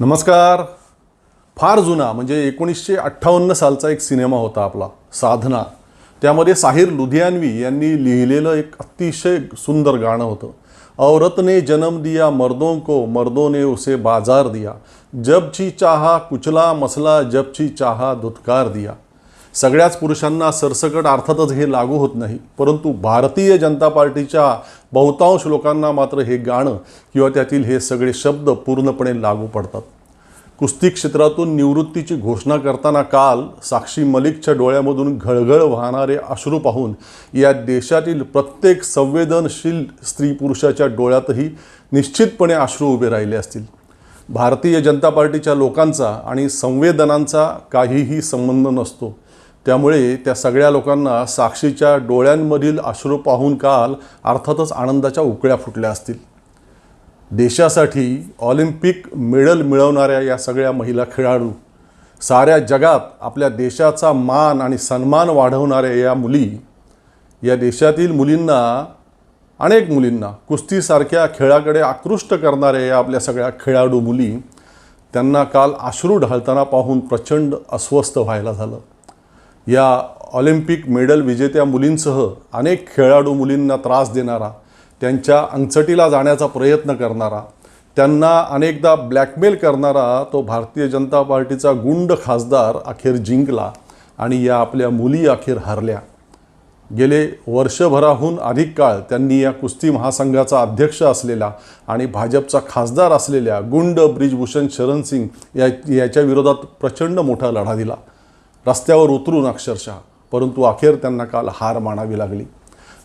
नमस्कार. फार जुना म्हणजे एकोणीसशे अठ्ठावन्न सालचा एक सिनेमा होता आपला साधना. त्यामध्ये साहिर लुधियानवी यांनी लिहिलेलं एक अतिशय सुंदर गाणं होतं. औरत ने जन्म दिया मर्दों को मर्दों ने उसे बाजार दिया. जब ची चाहा कुचला मसला जब ची चाहा दुत्कार दिया. सगळ्याच पुरुषांना सरसकट अर्थातच हे लागू होत नाही. परंतु भारतीय जनता पार्टीच्या बहुतांश लोकांना मात्र हे गाणं किंवा त्यातील हे सगळे शब्द पूर्णपणे लागू पडतात. कुस्ती क्षेत्रातून निवृत्तीची घोषणा करताना काल साक्षी मलिकच्या डोळ्यामधून घळघळ वाहणारे अश्रू पाहून या देशातील प्रत्येक संवेदनशील स्त्री पुरुषाच्या डोळ्यातही निश्चितपणे अश्रू उभे राहिले असतील. भारतीय जनता पार्टीच्या लोकांचा आणि संवेदनांचा काहीही संबंध नसतो. त्यामुळे त्या सगळ्या लोकांना साक्षीच्या डोळ्यांमधील अश्रू पाहून काल अर्थातच आनंदाच्या उकळ्या फुटल्या असतील. देशासाठी ऑलिम्पिक मेडल मिळवणाऱ्या या सगळ्या महिला खेळाडू साऱ्या जगात आपल्या देशाचा मान आणि सन्मान वाढवणाऱ्या या मुली या देशातील मुलींना अनेक मुलींना कुस्तीसारख्या खेळाकडे आकृष्ट करणाऱ्या या आपल्या सगळ्या खेळाडू मुली त्यांना काल अश्रू ढाळताना पाहून प्रचंड अस्वस्थ व्हायला झालं. या ऑलिम्पिक मेडल विजेत्या मुलींसह अनेक खेळाडू मुलींना त्रास देणारा त्यांच्या अंगचटीला जाण्याचा प्रयत्न करणारा त्यांना अनेकदा ब्लॅकमेल करणारा तो भारतीय जनता पार्टीचा गुंड खासदार अखेर जिंकला आणि या आपल्या मुली अखेर हरल्या. गेले वर्षभराहून अधिक काळ त्यांनी या कुस्ती महासंघाचा अध्यक्ष असलेला आणि भाजपचा खासदार असलेल्या गुंड ब्रिजभूषण शरण सिंग या याच्या विरोधात प्रचंड मोठा लढा दिला. रस्त्यावर उतरून अक्षरशः. परंतु अखेर त्यांना काल हार मानावी लागली.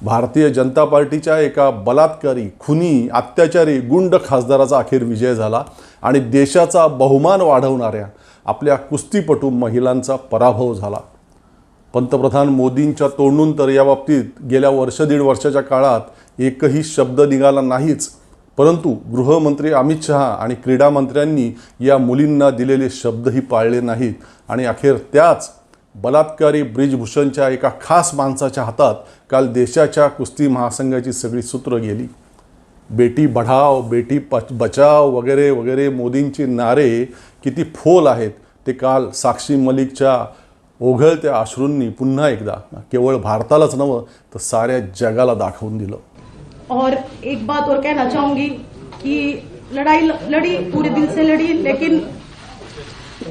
भारतीय जनता पार्टीच्या एका बलात्कारी खुनी अत्याचारी गुंड खासदाराचा अखेर विजय झाला आणि देशाचा बहुमान वाढवणाऱ्या आपल्या कुस्तीपटू महिलांचा पराभव झाला. पंतप्रधान मोदींच्या तोंडून तर या बाबतीत गेल्या वर्ष दीड वर्षाच्या काळात एकही शब्द निघाला नाहीच. परंतु गृहमंत्री अमित शहा आणि क्रीडा मंत्र्यांनी या मुलींना दिलेले शब्दही पाळले नाहीत. आणि अखेर त्याच बलात्कारी ब्रिजभूषणच्या एका खास माणसाच्या हातात काल देशाच्या कुस्ती महासंघाची सगळी सूत्र गेली. बेटी बढाव बेटी पच बचाव वगैरे वगैरे मोदींचे नारे किती फोल आहेत ते काल साक्षी मलिकच्या ओघळत्या अश्रूंनी पुन्हा एकदा केवळ भारतालाच नवं तर साऱ्या जगाला दाखवून दिलं. और एक बात और कहना चाहूँगी कि लड़ाई लड़ी पूरे दिल से लड़ी लेकिन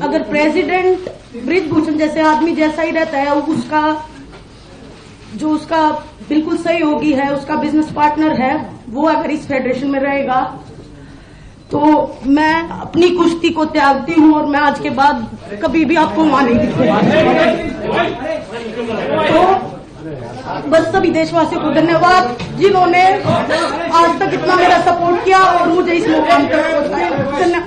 अगर प्रेसिडेंट ब्रिजभूषण जैसे आदमी जैसा ही रहता है उसका जो उसका बिल्कुल सही होगी है उसका बिज़नेस पार्टनर है वो अगर इस फेडरेशन में रहेगा तो मैं अपनी कुश्ती को त्यागती हूँ और मैं आज के बाद कभी भी आपको वहाँ नहीं दिखूँगा तो बस सब देशवासियों को धन्यवाद। जिन्होंने आज तक इतना मेरा सपोर्ट किया और मुझे इस मुकाम तक पहुंचाया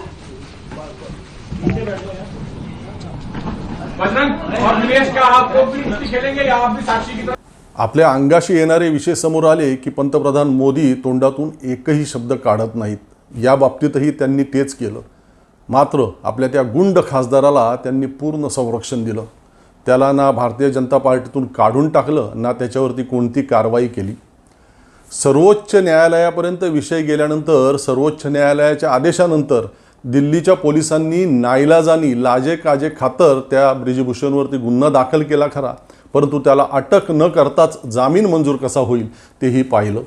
आपल्या अंगाशी येणारे विषय समोर आले की पंतप्रधान मोदी तोंडातून एकही शब्द काढत नाहीत. या बाबतीतही त्यांनी तेच केलं. मात्र आपल्या त्या गुंड खासदाराला त्यांनी पूर्ण संरक्षण दिलं. त्याला ना भारतीय जनता पार्टीतून काढून टाकलं ना त्याच्यावरती कोणती कारवाई केली. सर्वोच्च न्यायालयापर्यंत विषय गेल्यानंतर सर्वोच्च न्यायालयाच्या आदेशानंतर दिल्लीच्या पोलिसांनी नाईलाजानी लाजे काजे खातर त्या ब्रिजभूषणवरती गुन्हा दाखल केला खरा. परंतु त्याला अटक न करताच जामीन मंजूर कसा होईल तेही पाहिलं.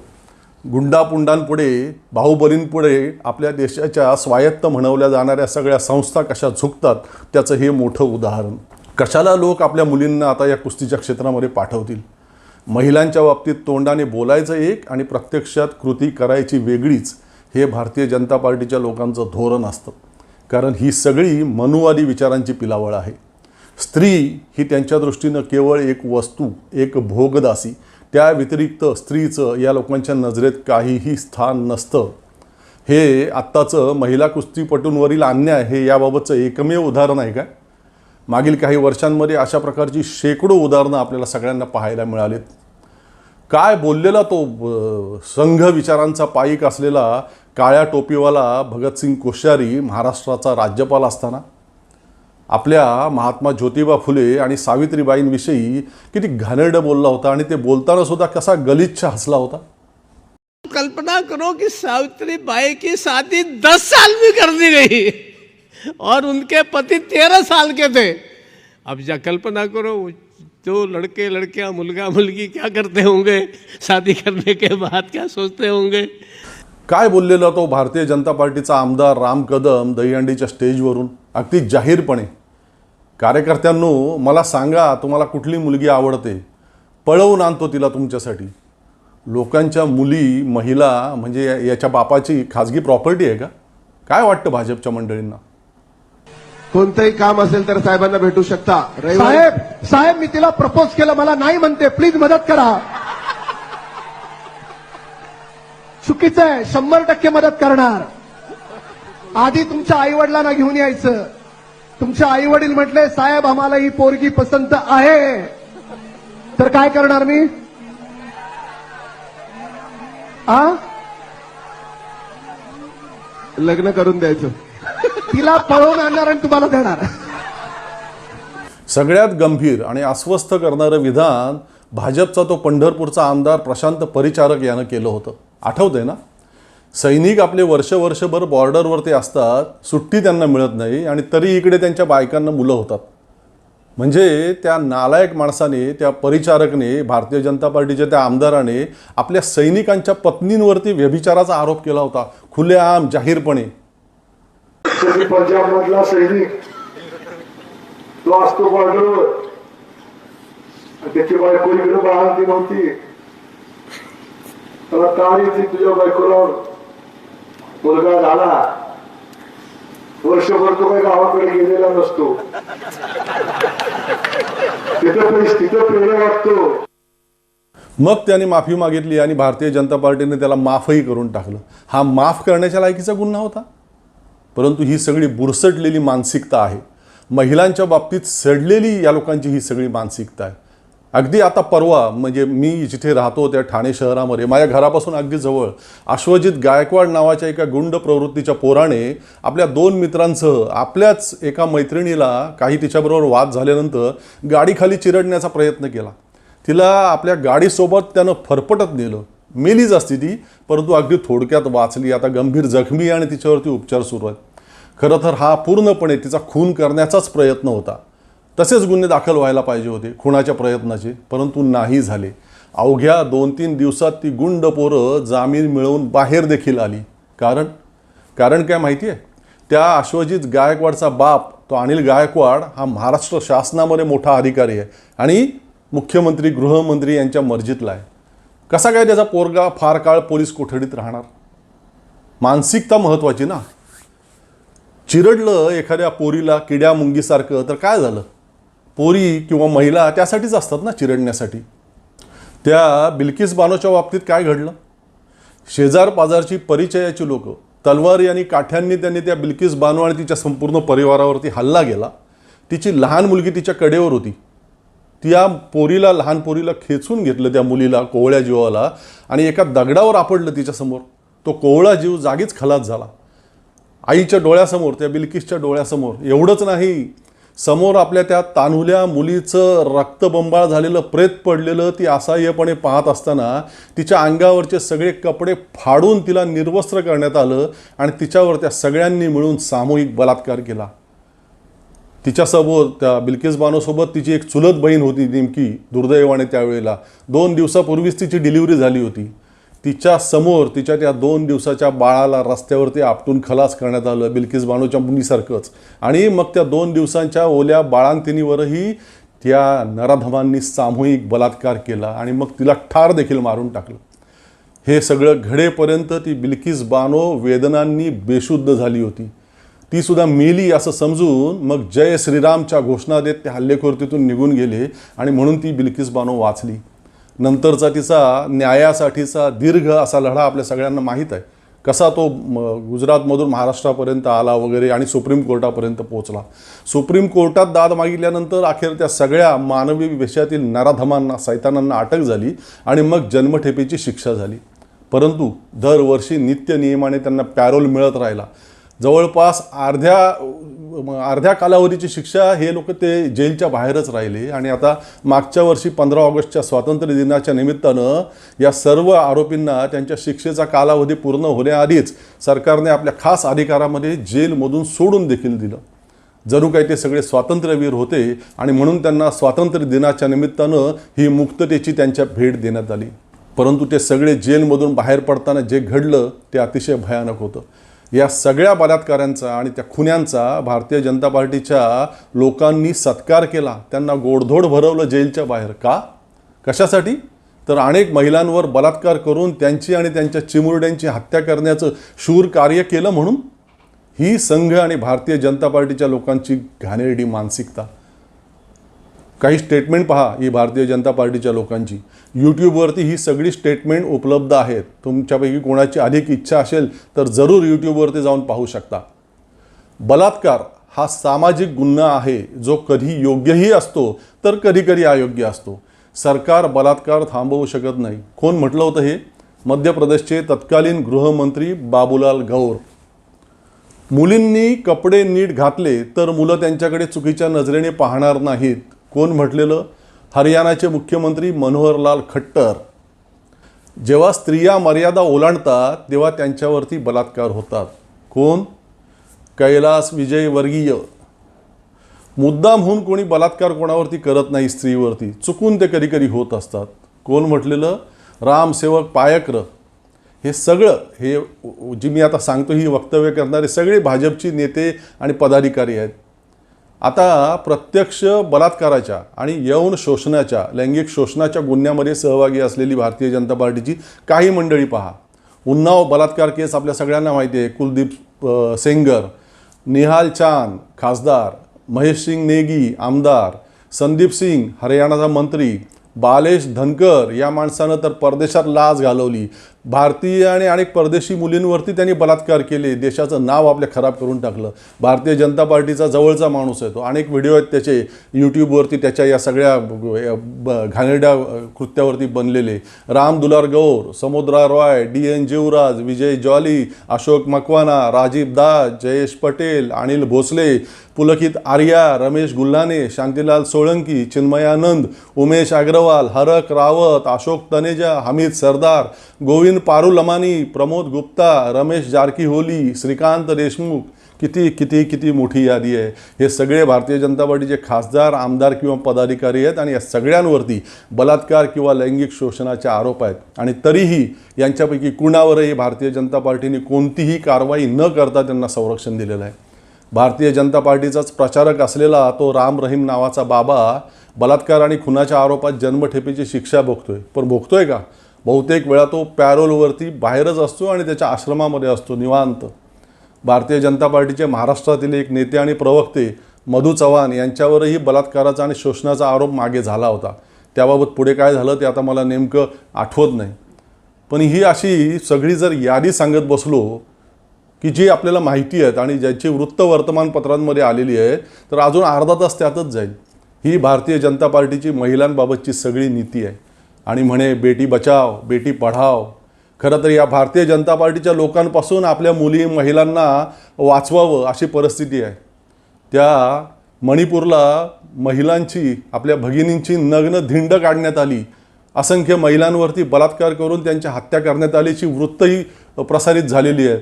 गुंडापुंडांपुढे बाहुबलींपुढे आपल्या देशाच्या स्वायत्त म्हणवल्या जाणाऱ्या सगळ्या संस्था कशा झुकतात त्याचं हे मोठं उदाहरण. कशाला लोक आपल्या मुलींना आता या कुस्तीच्या क्षेत्रामध्ये पाठवतील? महिलांच्या बाबतीत तोंडाने बोलायचं एक आणि प्रत्यक्षात कृती करायची वेगळीच हे भारतीय जनता पार्टीच्या लोकांचं धोरण असतं. कारण ही सगळी मनुवादी विचारांची पिलावळ आहे. स्त्री ही त्यांच्या दृष्टीनं केवळ एक वस्तू एक भोगदासी. त्या व्यतिरिक्त स्त्रीचं या लोकांच्या नजरेत काहीही स्थान नसतं. हे आत्ताचं महिला कुस्तीपटूंवरील अन्याय हे याबाबतचं एकमेव उदाहरण आहे का? मागील काही वर्षांमध्ये अशा प्रकारची शेकडो उदाहरणं आपल्याला सगळ्यांना पाहायला मिळालीत. काय बोललेला तो संघ विचारांचा पाईक असलेला काळ्या टोपीवाला भगतसिंग कोश्यारी महाराष्ट्राचा राज्यपाल असताना? आपल्या महात्मा ज्योतिबा फुले आणि सावित्रीबाईंविषयी किती घाणेरडं बोलला होता आणि ते बोलताना सुद्धा कसा गलिच्छ हसला होता? कल्पना करो की सावित्रीबाई की शादी दस साल में कर दी गई और उनके पति तेरह साल के थे। अब जा कल्पना करो जो लड़के लड़कियां मुलगा मुलगी क्या करते होंगे? शादी करने के बाद क्या सोचते होंगे? काय बोललेला तो हो भारतीय जनता पार्टीचा आमदार राम कदम दहीहंडीच्या स्टेजवरून? अगदी जाहीरपणे. कार्यकर्त्यांनो मला सांगा तुम्हाला कुठली मुलगी आवडते? पळवून आणतो तिला तुमच्यासाठी. लोकांच्या मुली महिला म्हणजे याच्या बापाची खाजगी प्रॉपर्टी आहे का? काय वाटतं भाजपच्या मंडळींना? कोणतंही काम असेल तर साहेबांना भेटू शकता. साहेब साहेब मी तिला प्रपोज केलं मला नाही म्हणते. प्लीज मदत करा. चुकीचं आहे. शंभर टक्के मदत करणार. आधी तुमच्या आई वडिलांना घेऊन यायचं. तुमच्या आई वडील म्हटले साहेब आम्हाला ही पोरगी पसंत आहे. तर काय करणार मी? आ? लग्न करून द्यायचं. तिला पळवून आणणार आणि तुम्हाला देणार. सगळ्यात गंभीर आणि अस्वस्थ करणारं विधान भाजपचा तो पंढरपूरचा आमदार प्रशांत परिचारक यानं केलं होतं. आठवतंय ना? सैनिक आपले वर्ष वर्षभर बॉर्डरवरती असतात सुट्टी त्यांना मिळत नाही आणि तरी इकडे त्यांच्या बायकांना मुलं होतात. म्हणजे त्या नालायक माणसाने त्या परिचारकने भारतीय जनता पार्टीच्या त्या आमदाराने आपल्या सैनिकांच्या पत्नींवरती व्यभिचाराचा आरोप केला होता. खुलेआम जाहीरपणे. कधी पंजाब मधला सैनिक तो असतो बॉर्डरवर त्याची बायको इकडे बाळांती नव्हती. त्याला कार येते तुझ्या बायकोला मुलगा झाला. वर्षभर तो काही गावाकडे गेलेला नसतो. तिथं तिथं वाटतो. मग त्याने माफी मागितली आणि भारतीय जनता पार्टीने त्याला माफही करून टाकलं. हा माफ करण्याच्या लायकीचा गुन्हा होता. परंतु ही सगळी बुरसटलेली मानसिकता आहे. महिलांच्या बाबतीत सडलेली या लोकांची ही सगळी मानसिकता आहे. अगदी आता परवा म्हणजे मी जिथे राहतो त्या ठाणे शहरामध्ये माझ्या घरापासून अगदी जवळ अश्वजित गायकवाड नावाच्या एका गुंड प्रवृत्तीच्या पोराने आपल्या दोन मित्रांसह आपल्याच एका मैत्रिणीला काही तिच्याबरोबर वाद झाल्यानंतर गाडीखाली चिरडण्याचा प्रयत्न केला. तिला आपल्या गाडीसोबत त्यानं फरफटत नेलं. मेलीच असती ती परंतु अगदी थोडक्यात वाचली आता गंभीर जखमी आणि तिच्यावरती उपचार सुरू आहेत. खरं तर हा पूर्णपणे तिचा खून करण्याचाच प्रयत्न होता. तसेच गुन्हे दाखल व्हायला पाहिजे होते खुनाच्या प्रयत्नाचे परंतु नाही झाले. अवघ्या दोन तीन दिवसात ती गुंड पोरं जामीन मिळवून बाहेर देखील आली. कारण? कारण काय माहिती आहे त्या अश्वजित गायकवाडचा बाप तो अनिल गायकवाड हा महाराष्ट्र शासनामध्ये मोठा अधिकारी आहे आणि मुख्यमंत्री गृहमंत्री यांच्या मर्जीतला आहे. कसा काय त्याचा पोरगा फार काळ पोलीस कोठडीत राहणार? मानसिकता महत्त्वाची ना. चिरडलं एखाद्या पोरीला किड्या मुंगीसारखं तर काय झालं? पोरी किंवा महिला त्यासाठीच असतात ना चिरडण्यासाठी. त्या बिल्किस बानोच्या बाबतीत काय घडलं? शेजार पाजारची परिचयाची लोकं तलवारी आणि काठ्यांनी त्यांनी त्या बिल्किस बानो आणि तिच्या संपूर्ण परिवारावरती हल्ला गेला तिची लहान मुलगी तिच्या कडेवर होती. त्या पोरीला लहान पोरीला खेचून घेतलं त्या मुलीला कोवळ्या जीवाला आणि एका दगडावर आपडलं तिच्यासमोर. तो कोवळा जीव जागीच खलास झाला. आईच्या डोळ्यासमोर त्या बिल्किसच्या डोळ्यासमोर एवढंच नाही. समोर आपल्या त्या तान्हुल्या मुलीचं रक्तबंबाळ झालेलं प्रेत पडलेलं ती असहाय्यपणे पाहत असताना तिच्या अंगावरचे सगळे कपडे फाडून तिला निर्वस्त्र करण्यात आलं आणि तिच्यावर त्या सगळ्यांनी मिळून सामूहिक बलात्कार केला. तिच्यासोबत त्या बिल्किस बानोसोबत तिची एक चुलत बहीण होती नेमकी दुर्दैवाने त्यावेळेला. दोन दिवसापूर्वीच तिची डिलिव्हरी झाली होती. तिच्या समोर तिच्या त्या दोन दिवसाच्या बाळाला रस्त्यावरती आपटून खलास करण्यात आलं बिल्किस बानोच्या मुलीसारखंच. आणि मग त्या दोन दिवसांच्या ओल्या बाळांतिनीवरही त्या नराधमांनी सामूहिक बलात्कार केला आणि मग तिला ठार देखील मारून टाकलं. हे सगळं घडेपर्यंत ती बिल्किस बानो वेदनांनी बेशुद्ध झाली होती. ती सुद्धा मेली असं समजून मग जय श्रीरामच्या घोषणा देत ते हल्लेखोर तिथून निघून गेले आणि म्हणून ती बिल्किस बानो वाचली. नंतरचा तिचा न्यायासाठीचा दीर्घ असा लढा आपल्या सगळ्यांना माहीत आहे. कसा तो गुजरातमधून महाराष्ट्रापर्यंत आला वगैरे आणि सुप्रीम कोर्टापर्यंत पोहोचला. सुप्रीम कोर्टात दाद मागितल्यानंतर अखेर त्या सगळ्या मानवी विषयातील नराधमांना सैतानांना अटक झाली आणि मग जन्मठेपेची शिक्षा झाली. परंतु दरवर्षी नित्य नियमाने त्यांना पॅरोल मिळत राहिला. जवळपास अर्ध्या अर्ध्या कालावधीची शिक्षा हे लोक ते जेलच्या बाहेरच राहिले. आणि आता मागच्या वर्षी पंधरा ऑगस्टच्या स्वातंत्र्य दिनाच्या निमित्तानं या सर्व आरोपींना त्यांच्या शिक्षेचा कालावधी पूर्ण होण्याआधीच सरकारने आपल्या खास अधिकारामध्ये जेलमधून सोडून देखील दिलं. जणू काही ते सगळे स्वातंत्र्यवीर होते आणि म्हणून त्यांना स्वातंत्र्य दिनाच्या निमित्तानं ही मुक्ततेची त्यांच्या भेट देण्यात आली. परंतु ते सगळे जेलमधून बाहेर पडताना जे घडलं ते अतिशय भयानक होतं. या सगळ्या बलात्कारांचा आणि त्या खुन्यांचा भारतीय जनता पार्टीच्या लोकांनी सत्कार केला. त्यांना गोडधोड भरवलं जेलच्या बाहेर. का? कशासाठी? तर अनेक महिलांवर बलात्कार करून त्यांची आणि त्यांच्या चिमुरड्यांची हत्या करण्याचं शूर कार्य केलं म्हणून ही संघ आणि भारतीय जनता पार्टीच्या लोकांची घाणेरडी मानसिकता. काही स्टेटमेंट पहा ही भारतीय जनता पार्टीच्या लोकांची. यूट्यूबवरती ही सगळी स्टेटमेंट उपलब्ध आहेत. तुमच्यापैकी कोणाची अधिक इच्छा असेल तर जरूर यूट्यूबवरती जाऊन पाहू शकता. बलात्कार हा सामाजिक गुन्हा आहे. जो कधी योग्यही असतो तर कधीकधी अयोग्य असतो. सरकार बलात्कार थांबवू शकत नाही. कोण म्हटलं होतं हे? मध्य प्रदेशचे तत्कालीन गृहमंत्री बाबूलाल गौर. मुलींनी कपडे नीट घातले तर मुलं त्यांच्याकडे चुकीच्या नजरेने पाहणार नाहीत. कोण म्हटलेलं? हरियाणाचे मुख्यमंत्री मनोहरलाल खट्टर. जेव्हा स्त्रिया मर्यादा ओलांडतात तेव्हा त्यांच्यावरती बलात्कार होतात. कोण? कैलास विजय वर्गीय मुद्दाम होऊन कोणी बलात्कार कोणावरती करत नाही स्त्रीवरती. चुकून ते कधी कधी होत असतात. कोण म्हटलेलं? रामसेवक पायक्र. हे सगळं हे जी मी आता सांगतो ही वक्तव्य करणारे सगळे भाजपची नेते आणि पदाधिकारी आहेत. आता प्रत्यक्ष बलात्काराच्या आणि यौन शोषणाच्या लैंगिक शोषणाच्या गुन्ह्यामध्ये सहभागी असलेली भारतीय जनता पार्टीची काही मंडळी पहा. उन्नाव बलात्कार केस आपल्या सगळ्यांना माहिती आहे. कुलदीप सेंगर निहाल चांद खासदार महेश सिंग नेगी आमदार संदीप सिंग हरियाणाचा मंत्री बालेश धनकर या माणसानं तर परदेशात लाच घालवली. भारतीय आणि अनेक परदेशी मुलींवरती त्यांनी बलात्कार केले. देशाचं नाव आपल्या खराब करून टाकलं. भारतीय जनता पार्टीचा जवळचा माणूस आहे तो. अनेक व्हिडिओ आहेत त्याचे यूट्यूबवरती त्याच्या या सगळ्या घाणेरड्या कृत्यावरती बनलेले. राम दुलार गौर समुद्रा रॉय डी एन जीवराज विजय जॉली अशोक मकवाना राजीव दास जयेश पटेल अनिल भोसले पुलकित आर्या रमेश गुल्हाने शांतीलाल सोळंकी चिन्मयानंद उमेश अग्रवाल हरक रावत अशोक तनेजा हमीद सरदार गोविंद पारुलमानी प्रमोद गुप्ता रमेश जारकीहोली श्रीकांत देशमुख किती किती किती मोठी यादी आहे. हे सगळे भारतीय जनता पार्टीचे खासदार आमदार किंवा पदाधिकारी आहेत आणि या सगळ्यांवरती बलात्कार किंवा लैंगिक शोषणाचे आरोप आहेत. आणि तरीही यांच्यापैकी कुणावरही भारतीय जनता पार्टीने कोणतीही कारवाई न करता त्यांना संरक्षण दिलेलं आहे. भारतीय जनता पार्टीचाच प्रचारक असलेला तो राम रहीम नावाचा बाबा बलात्कार आणि खुनाच्या आरोपात जन्मठेपेची शिक्षा भोगतोय. पण भोगतोय का? बहुतेक वेळा तो पॅरोलवरती बाहेरच असतो आणि त्याच्या आश्रमामध्ये असतो निवांत. भारतीय जनता पार्टीचे महाराष्ट्रातील एक नेते आणि प्रवक्ते मधू चव्हाण यांच्यावरही बलात्काराचा आणि शोषणाचा आरोप मागे झाला होता. त्याबाबत पुढे काय झालं ते आता मला नेमकं आठवत नाही. पण ही अशी सगळी जर यादी सांगत बसलो की जी आपल्याला माहिती आहेत आणि ज्याची वृत्त वर्तमानपत्रांमध्ये आलेली आहे तर अजून अर्धा तास त्यातच जाईल. ही भारतीय जनता पार्टीची महिलांबाबतची सगळी नीती आहे. आणि म्हणे बेटी बचाव बेटी पढाव. खरं तर या भारतीय जनता पार्टीच्या लोकांपासून आपल्या मुली महिलांना वाचवावं अशी परिस्थिती आहे. त्या मणिपूरला महिलांची आपल्या भगिनींची नग्न धिंड काढण्यात आली. असंख्य महिलांवरती बलात्कार करून त्यांच्या हत्या करण्यात आल्याची वृत्तही प्रसारित झालेली आहे.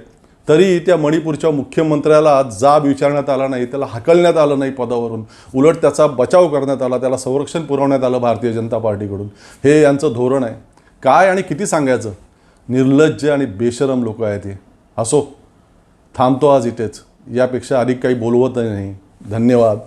तरी त्या मणिपूरच्या मुख्यमंत्र्याला जाब विचारण्यात आला नाही त्याला हकलण्यात आलं नाही पदावरून. उलट त्याचा बचाव करण्यात आला त्याला संरक्षण पुरवण्यात आलं भारतीय जनता पार्टीकडून. हे यांचं धोरण आहे. काय आणि किती सांगायचं? निर्लज्ज आणि बेशरम लोक आहेत हे. असो. थांबतो आज इथेच. यापेक्षा अधिक काही बोलवत नाही. धन्यवाद.